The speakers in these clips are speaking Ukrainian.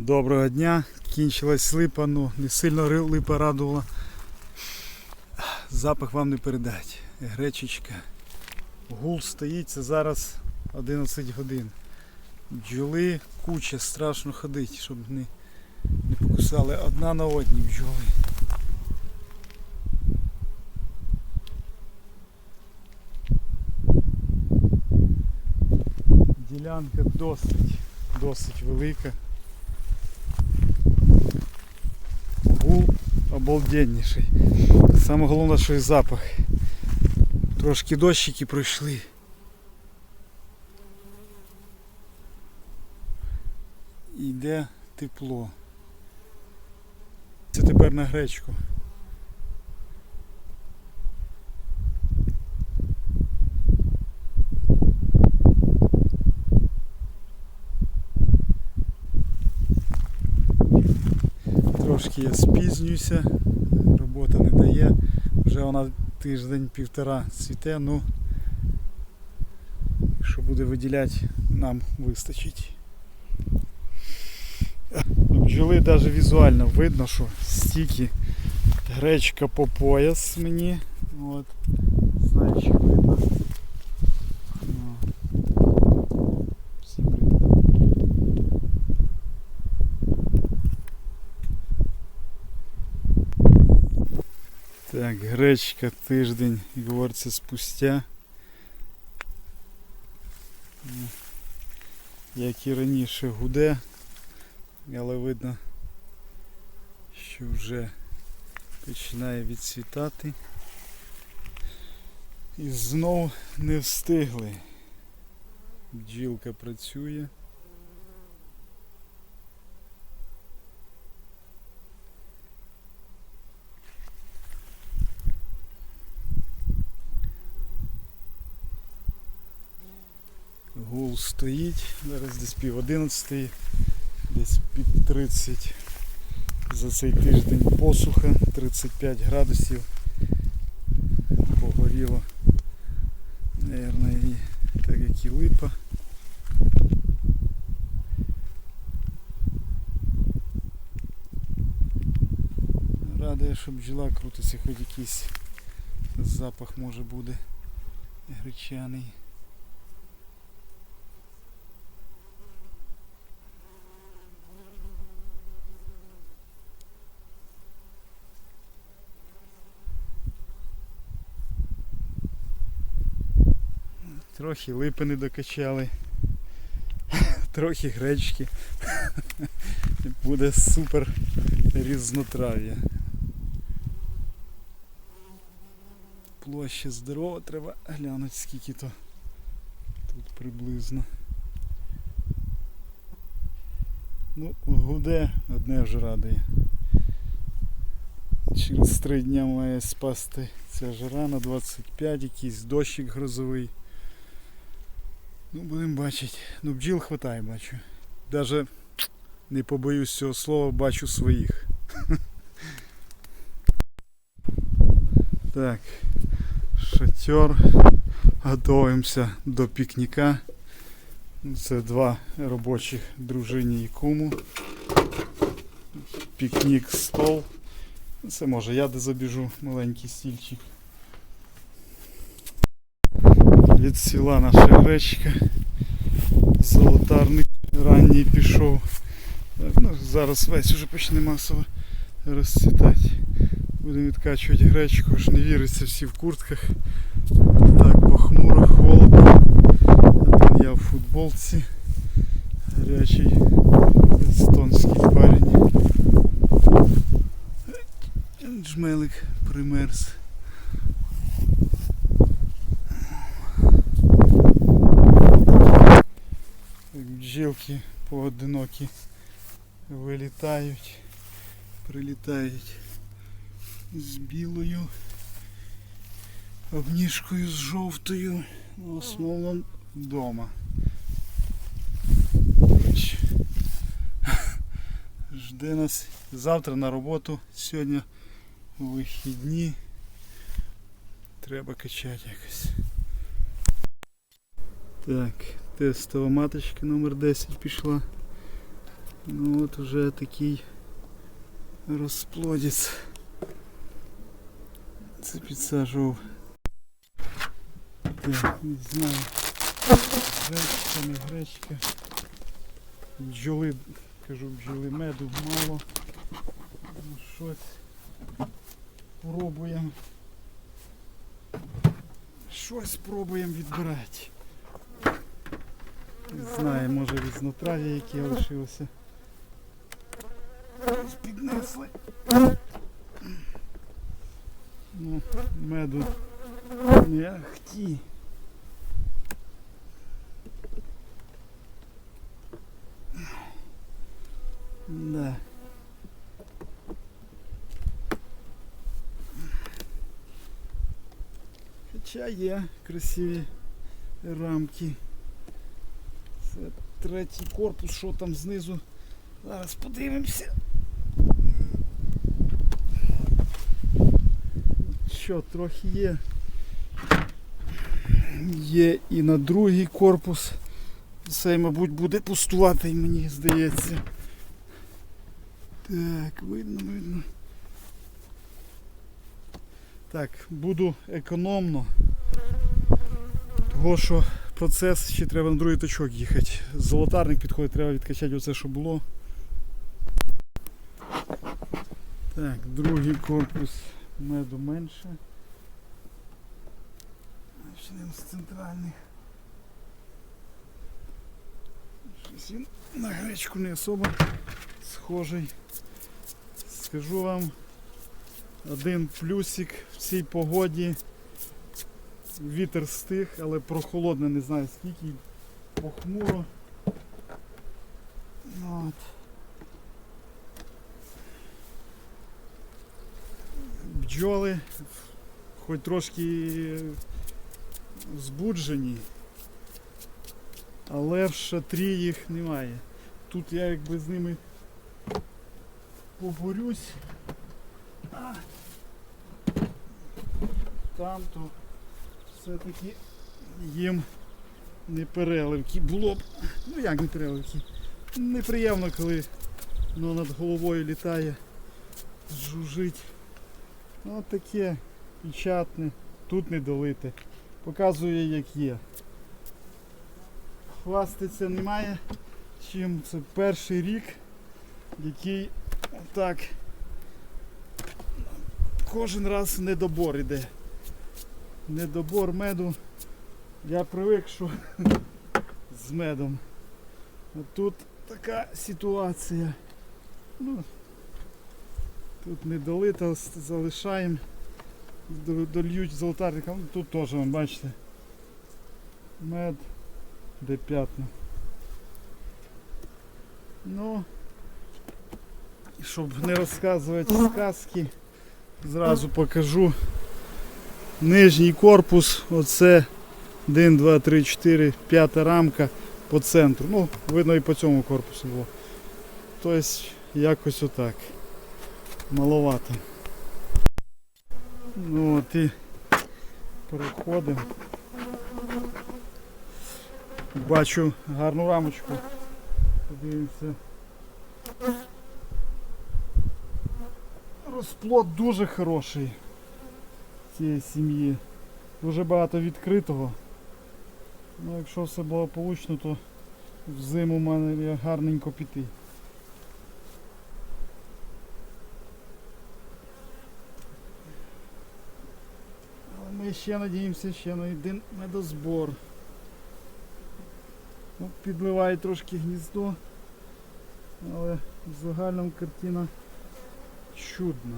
Доброго дня. Кінчилась липа, ну не сильно липа радувала. Запах вам не передать. Гречечка. Гул стоїть, це зараз 11 годин. Бджоли куча, страшно ходить, щоб не, не покусали одна на одній бджоли. Ділянка досить, досить велика. Гул обалденніший. Саме головне, що і запах. Трошки дощики пройшли. Іде тепло. Це тепер на гречку. Трошки я спізнююся, робота не дає. Вже вона тиждень-півтора цвіте, ну що буде виділяти, нам вистачить. Бджоли навіть візуально видно, що стільки гречка по пояс мені. От. Знаю, чи видно. Так, гречка тиждень, як говориться, спустя. Як і раніше гуде, але видно, що вже починає відцвітати. І знов не встигли. Бджілка працює. Гул стоїть, зараз десь пів одинадцятої, десь під 30 за цей тиждень посуха, 35 градусів. Погоріло, Наверно, і так як і липа. Радує, що бджола крутиться, хоч якийсь запах може буде гречаний. Трохи липи не докачали. Трохи гречки. Буде супер різнотрав'я. Площа здорова, треба глянути скільки то тут приблизно. Ну, гуде, одне вже радує. Через три дня має спасти ця жара на 25, якийсь дощик грозовий. Ну, будемо бачити. Ну, бджіл хватає, бачу. Даже не побоюсь цього слова, бачу своїх. Так, шатер. Готуємося до пікніка. Це два робочих дружині і куму. Пікнік стол. Це може я де забіжу, маленький стільчик. Відсіла наша гречка. Золотарник ранній пішов. Ну, зараз весь уже почне масово розцвітати. Будемо відкачувати гречку, аж не віриться всі в куртках. Так, похмуро, холодно. Один я в футболці. Гарячий естонський парень. Джмелик примерз. Бджілки поодинокі вилітають, прилітають з білою, обніжкою з жовтою, в основному вдома. Жде нас завтра на роботу, сьогодні вихідні. Треба качати якось. Так, тестова маточка номер 10 пішла. Ну от уже такий розплодець. Це підсаджував. Так, не знаю. Гречка, не гречка. Бджоли, кажу, бджоли меду мало. Ну, щось пробуємо. Щось пробуємо відбирати. Не знаю, може різнотрав'я, яке лишилося. Ось Піднесли. Ну, меду не ахті. Да. Хоча є красиві рамки. Третій корпус, що там знизу. Зараз подивимося. Що, трохи є. Є і на другий корпус. Це, мабуть, буде пустувати, мені здається. Так, видно, видно. Так, буду економно. Того, що процес ще треба на другий точок їхати. Золотарник підходить, треба відкачати оце, що було. Так, другий корпус меду менше. Почнемо з центральних. Щось він на гречку не особо схожий. Скажу вам один плюсик в цій погоді. Вітер стих, але прохолодно, не знаю скільки, похмуро. От. Бджоли хоч трошки збуджені, але в шатрі їх немає. Тут я якби з ними поборюсь. А там то все-таки їм не переливки. Було б, ну як не переливки. Неприємно, коли воно над головою літає, жужить. Ну таке печатне, тут не долите. Показує як є. Хвастаться немає чим. Це перший рік, який так кожен раз недобор іде. Недобор меду. Я привик, що з медом. А тут така ситуація. Ну, тут не долито, залишаємо. До- Дольють золотарникам. Тут теж, бачите. Мед, де п'ятна. Ну, щоб не розказувати сказки, зразу покажу. Нижній корпус, оце 1, 2, 3, 4, п'ята рамка по центру. Ну, видно і по цьому корпусу було. Тобто якось отак. Маловато. Ну от і переходимо. Бачу гарну рамочку. Подивимося. Розплод дуже хороший цієї сім'ї. Дуже багато відкритого. Ну, якщо все благополучно, то в зиму в мене гарненько піти. Але ми ще надіємося ще на один медозбор. Ну, підливає трошки гніздо, але в загальному картина чудна.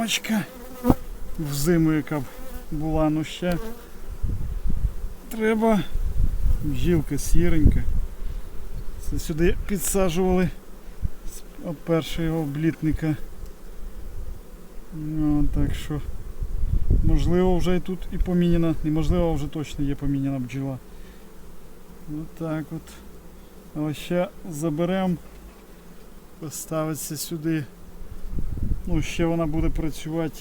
Трутова рамочка в зиму, яка б була, ну ще треба гілка сіренька. Це сюди підсаджували з першого облітника. Ну, так що можливо вже і тут і поміняна, неможливо вже точно є поміняна бджола. Отак от. Але ще заберемо, поставиться сюди Ну, ще вона буде працювати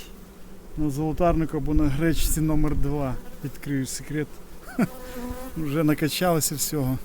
на золотарнику або на гречці номер 2 Відкрию секрет. Вже накачалося всього.